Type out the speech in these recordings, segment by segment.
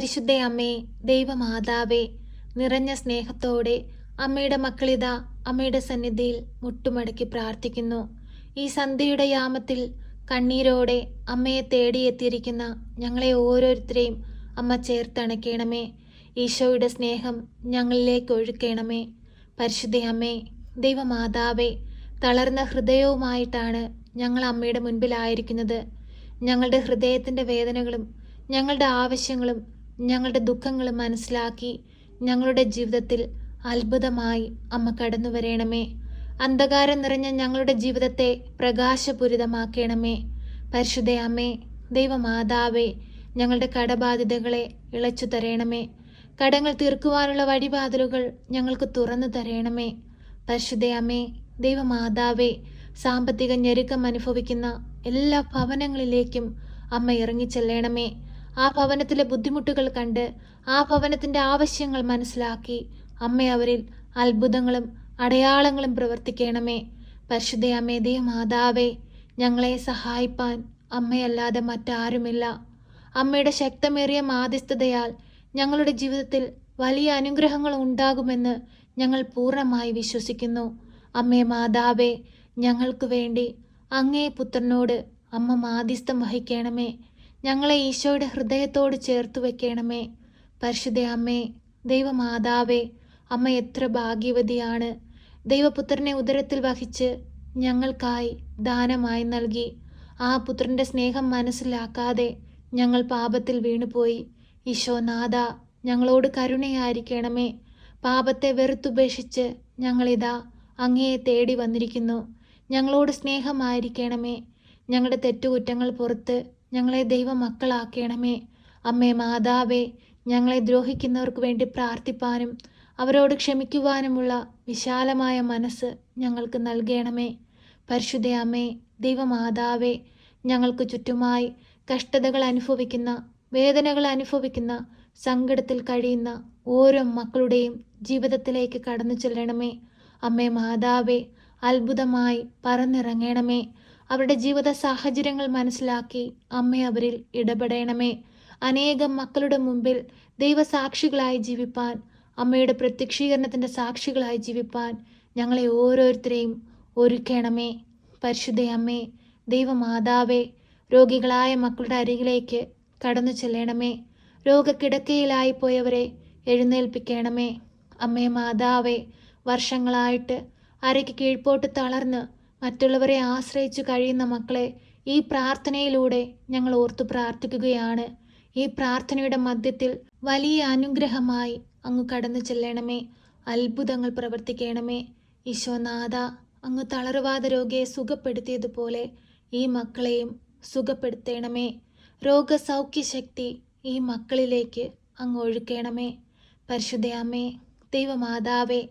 പരിശുദ്ധ അമ്മേ ദൈവമാതാവേ നിറഞ്ഞ സ്നേഹത്തോടെ അമ്മയുടെ മക്കളിത അമ്മയുടെ സന്നിധിയിൽ മുട്ടുമടക്കി പ്രാർത്ഥിക്കുന്നു. ഈ സന്ധ്യയുടെ യാമത്തിൽ കണ്ണീരോടെ അമ്മയെ തേടിയെത്തിയിരിക്കുന്ന ഞങ്ങളെ ഓരോരുത്തരെയും അമ്മ ചേർത്തണയ്ക്കണമേ ഈശോയുടെ സ്നേഹം ഞങ്ങളിലേക്ക് ഒഴുക്കണമേ. പരിശുദ്ധ അമ്മേ ദൈവമാതാവേ തളർന്ന ഹൃദയവുമായിട്ടാണ് ഞങ്ങൾ അമ്മയുടെ മുൻപിലായിരിക്കുന്നത്. ഞങ്ങളുടെ ഹൃദയത്തിന്റെ വേദനകളും ഞങ്ങളുടെ ആവശ്യങ്ങളും ഞങ്ങളുടെ ദുഃഖങ്ങൾ മനസ്സിലാക്കി ഞങ്ങളുടെ ജീവിതത്തിൽ അത്ഭുതമായി അമ്മ കടന്നു വരണമേ. അന്ധകാരം നിറഞ്ഞ ഞങ്ങളുടെ ജീവിതത്തെ പ്രകാശപൂരിതമാക്കണമേ. പരിശുദ്ധ അമ്മേ ദൈവമാതാവേ ഞങ്ങളുടെ കടബാധ്യതകളെ ഇളച്ചു തരയണമേ കടങ്ങൾ തീർക്കുവാനുള്ള വഴിപാതലുകൾ ഞങ്ങൾക്ക് തുറന്നു തരയണമേ പരിശുദ്ധ അമ്മേ ദൈവമാതാവേ സാമ്പത്തിക ഞെരുക്കം അനുഭവിക്കുന്ന എല്ലാ ഭവനങ്ങളിലേക്കും അമ്മ ഇറങ്ങിച്ചെല്ലണമേ. ആ ഭവനത്തിലെ ബുദ്ധിമുട്ടുകൾ കണ്ട് ആ ഭവനത്തിന്റെ ആവശ്യങ്ങൾ മനസ്സിലാക്കി അമ്മ അവരിൽ അത്ഭുതങ്ങളും അടയാളങ്ങളും പ്രവർത്തിക്കണമേ. പരിശുദ്ധ ദേ മാതാവേ ഞങ്ങളെ സഹായിപ്പാൻ അമ്മയല്ലാതെ മറ്റാരുമില്ല. അമ്മയുടെ ശക്തമേറിയ മാധ്യസ്ഥതയാൽ ഞങ്ങളുടെ ജീവിതത്തിൽ വലിയ അനുഗ്രഹങ്ങൾ ഉണ്ടാകുമെന്ന് ഞങ്ങൾ പൂർണമായി വിശ്വസിക്കുന്നു. അമ്മേ മാതാവേ ഞങ്ങൾക്ക് വേണ്ടി അങ്ങേ പുത്രനോട് അമ്മ മാധ്യസ്ഥം വഹിക്കണമേ. ഞങ്ങളെ ഈശോയുടെ ഹൃദയത്തോട് ചേർത്തു വെക്കണമേ. പരിശുദ്ധ അമ്മേ ദൈവമാതാവേ അമ്മ എത്ര ഭാഗ്യവതിയാണ്. ദൈവപുത്രനെ ഉദരത്തിൽ വഹിച്ച് ഞങ്ങൾക്കായി ദാനമായി നൽകി. ആ പുത്രന്റെ സ്നേഹം മനസ്സിലാക്കാതെ ഞങ്ങൾ പാപത്തിൽ വീണുപോയി. ഈശോനാഥ ഞങ്ങളോട് കരുണയായിരിക്കണമേ. പാപത്തെ വെറുത്തുപേക്ഷിച്ച് ഞങ്ങളിതാ അങ്ങയെ തേടി വന്നിരിക്കുന്നു. ഞങ്ങളോട് സ്നേഹമായിരിക്കണമേ. ഞങ്ങളുടെ തെറ്റുകുറ്റങ്ങൾ പുറത്ത് ഞങ്ങളെ ദൈവമക്കളാക്കണമേ. അമ്മേ മാതാവേ ഞങ്ങളെ ദ്രോഹിക്കുന്നവർക്ക് വേണ്ടി പ്രാർത്ഥിപ്പാനും അവരോട് ക്ഷമിക്കുവാനുമുള്ള വിശാലമായ മനസ്സ് ഞങ്ങൾക്ക് നൽകണമേ. പരിശുദ്ധ അമ്മേ ദൈവമാതാവേ ഞങ്ങൾക്ക് ചുറ്റുമായി കഷ്ടതകൾ അനുഭവിക്കുന്ന വേദനകൾ അനുഭവിക്കുന്ന സങ്കടത്തിൽ കഴിയുന്ന ഓരോ മക്കളുടെയും ജീവിതത്തിലേക്ക് കടന്നു ചെല്ലണമേ. അമ്മേ മാതാവേ അത്ഭുതമായി പറന്നിറങ്ങണമേ. അവരുടെ ജീവിത സാഹചര്യങ്ങൾ മനസ്സിലാക്കി അമ്മ അവരിൽ ഇടപെടണമേ. അനേകം മക്കളുടെ മുമ്പിൽ ദൈവസാക്ഷികളായി ജീവിപ്പാൻ അമ്മയുടെ പ്രത്യക്ഷീകരണത്തിന്റെ സാക്ഷികളായി ജീവിപ്പാൻ ഞങ്ങളെ ഓരോരുത്തരെയും ഒരുക്കണമേ. പരിശുദ്ധ അമ്മേ ദൈവമാതാവേ രോഗികളായ മക്കളുടെ അരികിലേക്ക് കടന്നു ചെല്ലണമേ. രോഗക്കിടക്കയിലായി പോയവരെ എഴുന്നേൽപ്പിക്കണമേ. അമ്മേ മാതാവേ വർഷങ്ങളായിട്ട് അരയ്ക്ക് കീഴ്പോട്ട് തളർന്ന് മറ്റുള്ളവരെ ആശ്രയിച്ചു കഴിയുന്ന മക്കളെ ഈ പ്രാർത്ഥനയിലൂടെ ഞങ്ങൾ ഓർത്തു പ്രാർത്ഥിക്കുകയാണ്. ഈ പ്രാർത്ഥനയുടെ മധ്യത്തിൽ വലിയ അനുഗ്രഹമായി അങ്ങ് കടന്നു ചെല്ലണമേ. അത്ഭുതങ്ങൾ പ്രവർത്തിക്കണമേ. ഈശോനാഥ അങ്ങ് തളർവാദ രോഗിയെ സുഖപ്പെടുത്തിയതുപോലെ ഈ മക്കളെയും സുഖപ്പെടുത്തണമേ. രോഗസൗഖ്യശക്തി ഈ മക്കളിലേക്ക് അങ്ങ് ഒഴുക്കണമേ. പരിശുദ്ധയാമേ അമ്മേ ദൈവമാതാവേ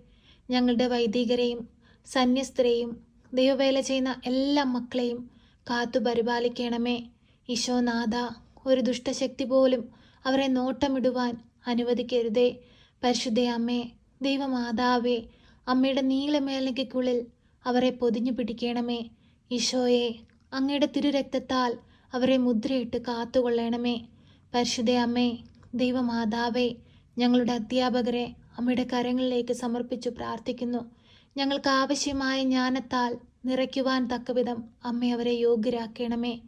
ഞങ്ങളുടെ വൈദികരെയും സന്യസ്തരെയും ദൈവവേല ചെയ്യുന്ന എല്ലാ മക്കളെയും കാത്തു പരിപാലിക്കണമേ. ഈശോനാഥ ഒരു ദുഷ്ടശക്തി പോലും അവരെ നോട്ടമിടുവാൻ അനുവദിക്കരുതേ. പരിശുദ്ധ അമ്മേ ദൈവമാതാവേ അമ്മയുടെ നീലമേലയ്ക്കുള്ളിൽ അവരെ പൊതിഞ്ഞു പിടിക്കണമേ. ഈശോയെ അങ്ങയുടെ തിരുരക്തത്താൽ അവരെ മുദ്രയിട്ട് കാത്തുകൊള്ളണമേ. പരിശുദ്ധ അമ്മേ ദൈവമാതാവേ ഞങ്ങളുടെ അധ്യാപകരെ അമ്മയുടെ കരങ്ങളിലേക്ക് സമർപ്പിച്ചു പ്രാർത്ഥിക്കുന്നു. ഞങ്ങൾക്ക് ആവശ്യമായ ജ്ഞാനത്താൽ നിറയ്ക്കുവാൻ തക്കവിധം അമ്മ അവരെ യോഗ്യരാക്കണമേ.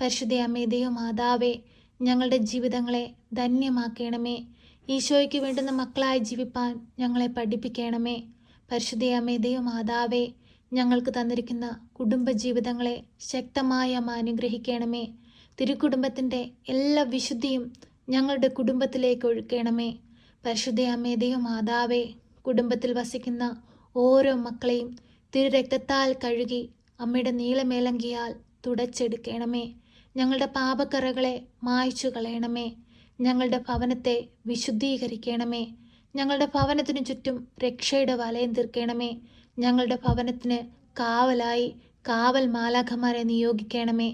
പരിശുദ്ധ അമ്മേ ദൈവമാതാവേ ഞങ്ങളുടെ ജീവിതങ്ങളെ ധന്യമാക്കണമേ. ഈശോയ്ക്ക് വേണ്ടുന്ന മക്കളായി ജീവിപ്പാൻ ഞങ്ങളെ പഠിപ്പിക്കണമേ. പരിശുദ്ധ അമ്മേ ദൈവമാതാവേ ഞങ്ങൾക്ക് തന്നിരിക്കുന്ന കുടുംബജീവിതങ്ങളെ ശക്തമായി അമ്മ അനുഗ്രഹിക്കണമേ. തിരുക്കുടുംബത്തിന്റെ എല്ലാ വിശുദ്ധിയും ഞങ്ങളുടെ കുടുംബത്തിലേക്ക് ഒഴുക്കണമേ. പരിശുദ്ധ അമ്മേ ദൈവമാതാവേ കുടുംബത്തിൽ വസിക്കുന്ന ഓരോ മക്കളെയും തിരുരക്തത്താൽ കഴുകി അമ്മയുടെ നീളമേലങ്കിയാൽ തുടച്ചെടുക്കണമേ. ഞങ്ങളുടെ പാപക്കറകളെ മായ്ച്ചു കളയണമേ. ഞങ്ങളുടെ ഭവനത്തെ വിശുദ്ധീകരിക്കണമേ. ഞങ്ങളുടെ ഭവനത്തിനു ചുറ്റും രക്ഷയുടെ വലയം തീർക്കണമേ. ഞങ്ങളുടെ ഭവനത്തിന് കാവലായി കാവൽ മാലാഖമാരെ നിയോഗിക്കണമേ.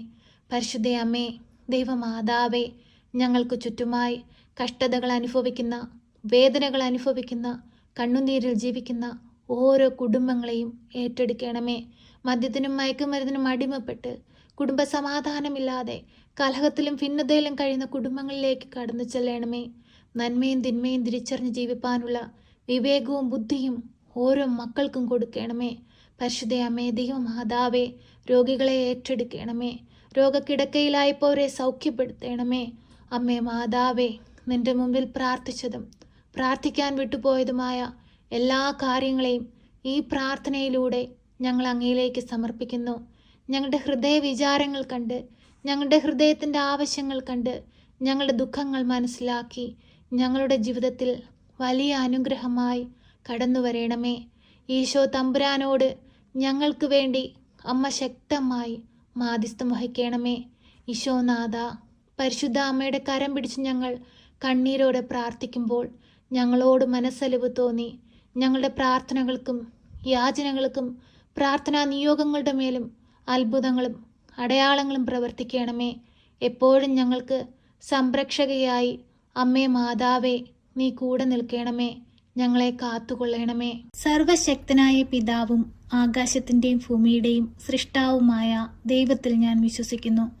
പരിശുദ്ധ അമ്മേ ദൈവമാതാവേ ഞങ്ങൾക്ക് ചുറ്റുമായി കഷ്ടതകൾ അനുഭവിക്കുന്ന വേദനകൾ അനുഭവിക്കുന്ന കണ്ണുനീരിൽ ജീവിക്കുന്ന ഓരോ കുടുംബങ്ങളെയും ഏറ്റെടുക്കണമേ. മദ്യത്തിനും മയക്കുമരുന്നിനും അടിമപ്പെട്ട് കുടുംബ സമാധാനമില്ലാതെ കലഹത്തിലും ഭിന്നതയിലും കഴിയുന്ന കുടുംബങ്ങളിലേക്ക് കടന്നു ചെല്ലണമേ. നന്മയും തിന്മയും തിരിച്ചറിഞ്ഞ് ജീവിപ്പാനുള്ള വിവേകവും ബുദ്ധിയും ഓരോ മക്കൾക്കും കൊടുക്കണമേ. പരിശുദ്ധ അമ്മേ ദൈവമാതാവേ രോഗികളെ ഏറ്റെടുക്കണമേ. രോഗക്കിടക്കയിലായപ്പോരെ സൗഖ്യപ്പെടുത്തണമേ. അമ്മേ മാതാവേ നിന്റെ മുമ്പിൽ പ്രാർത്ഥിച്ചതും പ്രാർത്ഥിക്കാൻ വിട്ടുപോയതുമായ എല്ലാ കാര്യങ്ങളെയും ഈ പ്രാർത്ഥനയിലൂടെ ഞങ്ങൾ അങ്ങയിലേക്ക് സമർപ്പിക്കുന്നു. ഞങ്ങളുടെ ഹൃദയ വിചാരങ്ങൾ കണ്ട് ഞങ്ങളുടെ ഹൃദയത്തിന്റെ ആവശ്യങ്ങൾ കണ്ട് ഞങ്ങളുടെ ദുഃഖങ്ങൾ മനസ്സിലാക്കി ഞങ്ങളുടെ ജീവിതത്തിൽ വലിയ അനുഗ്രഹമായി കടന്നു വരണമേ. ഈശോ തമ്പുരാനോട് ഞങ്ങൾക്ക് വേണ്ടി അമ്മ ശക്തമായി മാധ്യസ്ഥം വഹിക്കണമേ. ഈശോനാഥ പരിശുദ്ധ അമ്മയുടെ കരം പിടിച്ച് ഞങ്ങൾ കണ്ണീരോടെ പ്രാർത്ഥിക്കുമ്പോൾ ഞങ്ങളോട് മനസ്സലിവ് തോന്നി ഞങ്ങളുടെ പ്രാർത്ഥനകൾക്കും യാചനകൾക്കും പ്രാർത്ഥനാ നിയോഗങ്ങളുടെ മേലും അത്ഭുതങ്ങളും അടയാളങ്ങളും പ്രവർത്തിക്കണമേ. എപ്പോഴും ഞങ്ങൾക്ക് സംരക്ഷകയായി അമ്മേ മാതാവേ നീ കൂടെ നിൽക്കണമേ ഞങ്ങളെ കാത്തുകൊള്ളണമേ. സർവശക്തനായ പിതാവും ആകാശത്തിന്റെയും ഭൂമിയുടെയും സൃഷ്ടാവുമായ ദൈവത്തിൽ ഞാൻ വിശ്വസിക്കുന്നു.